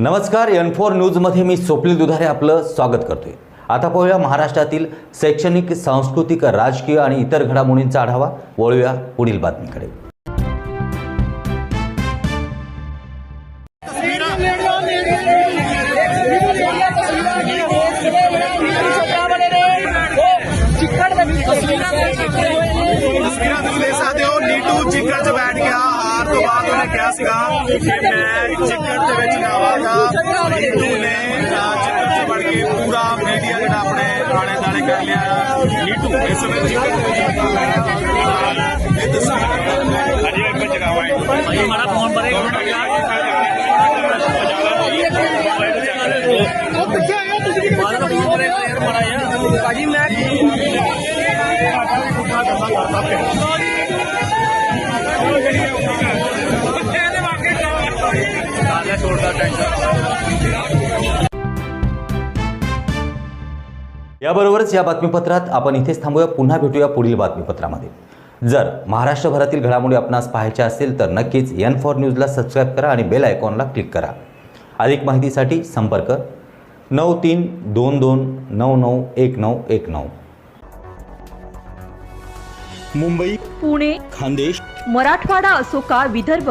नमस्कार N four न्यूजमध्ये मी स्वप्नील दुधारे आपलं स्वागत करतोय. आता पाहूया महाराष्ट्रातील शैक्षणिक सांस्कृतिक राजकीय आणि इतर घडामोडींचा आढावा. वळूया पुढील बातमीकडे. ਹਾਰ ਤੋਂ ਬਾਅਦ ਉਹਨੇ ਕਿਹਾ ਸੀਗਾ ਕਿ ਮੈਂ ਚਿੱਕੜ ਦੇ ਵਿੱਚ ਜਾਵਾਂਗਾ ਨੀਟੂ ਨੇ ਅਹ, ਚਿੱਕੜ 'ਚ ਵੜ ਕੇ ਪੂਰਾ ਮੀਡੀਆ ਜਿਹੜਾ ਆਪਣੇ ਆਲੇ ਦਾਲੇ ਕਰ ਲਿਆ ਨੀਟੂ ਇਸ ਸਮੇਂ ਚਿੱਕੜ ਦੇ ਵਿੱਚ ਇਹ ਤਸਵੀਰ ਅਜੇ ਇੱਕ ਜਗਾਵਾ ਹੈ ਮਾਰਾ ਫੋਨ ਪਰੇ ਭਾਜੀ ਮੈਂ याबरोबरच या बातमीपत्रात आपण इथेच थांबूया. पुन्हा भेटूया पुढील बातमीपत्रामध्ये. जर महाराष्ट्रभरातील घडामोडी आपणास पाहायच्या असतील तर नक्कीच एन फॉर न्यूजला सबस्क्राईब करा आणि बेल आयकॉनला क्लिक करा. अधिक माहितीसाठी संपर्क नऊ तीन दोन दोन नऊ नऊ एक नऊ एक नऊ. मुंबई पुणे खानदेश मराठवाडा असो का विदर्भ